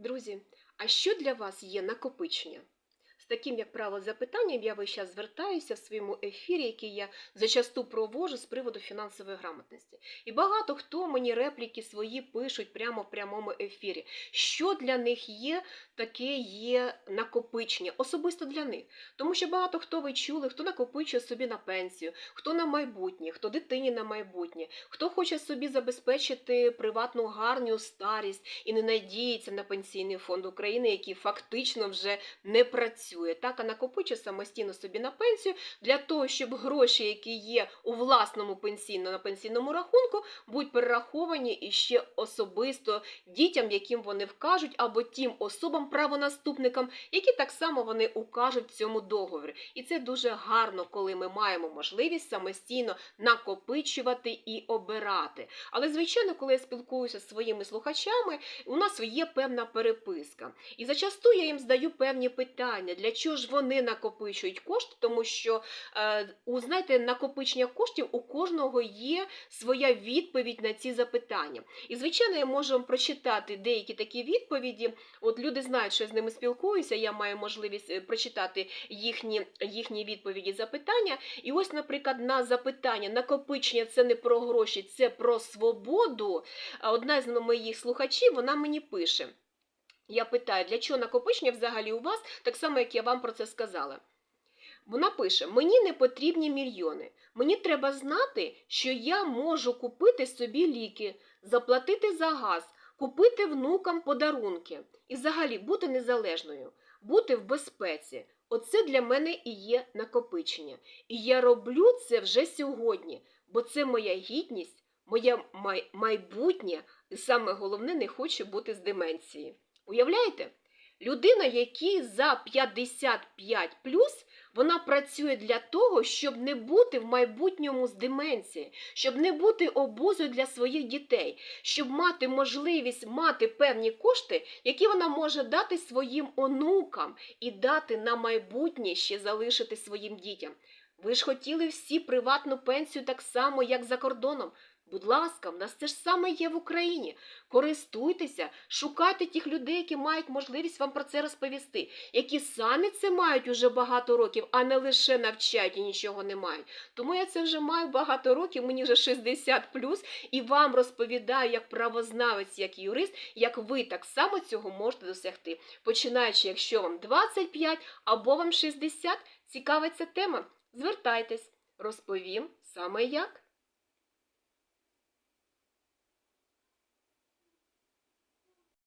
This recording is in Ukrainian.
Друзі, а що для вас є накопичення? З таким, як правило, запитанням я весь час звертаюся в своєму ефірі, який я зачасту провожу з приводу фінансової грамотності. І багато хто мені репліки свої пишуть прямо в прямому ефірі. Що для них є таке є накопичення, особисто для них. Тому що багато хто ви чули, хто накопичує собі на пенсію, хто на майбутнє, хто дитині на майбутнє, хто хоче собі забезпечити приватну гарну старість і не надіється на пенсійний фонд України, який фактично вже не працює. Так, а накопичує самостійно собі на пенсію для того, щоб гроші, які є у власному пенсійному на пенсійному рахунку, будуть перераховані і ще особисто дітям, яким вони вкажуть, або тим особам правонаступникам, які так само вони укажуть в цьому договорі. І це дуже гарно, коли ми маємо можливість самостійно накопичувати і обирати. Але звичайно, коли я спілкуюся зі своїми слухачами, у нас є певна переписка. І зачасту я їм задаю певні питання, для чого ж вони накопичують кошти, тому що е, у знаєте, накопичення коштів у кожного є своя відповідь на ці запитання. І звичайно, я можу прочитати деякі такі відповіді. От люди знають, що я з ними спілкуюся, я маю можливість е, прочитати їхні, їхні відповіді запитання. І ось, наприклад, на запитання накопичення це не про гроші, це про свободу. Одна з моїх слухачів вона мені пише. Я питаю, для чого накопичення взагалі у вас, так само, як я вам про це сказала. Вона пише: Мені не потрібні мільйони. Мені треба знати, що я можу купити собі ліки, заплатити за газ, купити внукам подарунки і взагалі бути незалежною, бути в безпеці. Оце для мене і є накопичення. І я роблю це вже сьогодні, бо це моя гідність, моє май- майбутнє, і саме головне, не хочу бути з деменції. Уявляєте? Людина, якій за 55 вона працює для того, щоб не бути в майбутньому з деменції, щоб не бути обузою для своїх дітей, щоб мати можливість мати певні кошти, які вона може дати своїм онукам і дати на майбутнє ще залишити своїм дітям. Ви ж хотіли всі приватну пенсію так само, як за кордоном. Будь ласка, в нас це ж саме є в Україні. Користуйтеся, шукайте тих людей, які мають можливість вам про це розповісти, які самі це мають уже багато років, а не лише навчають і нічого не мають. Тому я це вже маю багато років, мені вже 60 плюс, і вам розповідаю як правознавець, як юрист, як ви так само цього можете досягти. Починаючи, якщо вам 25 або вам 60, цікавиться тема, звертайтесь, розповім саме як.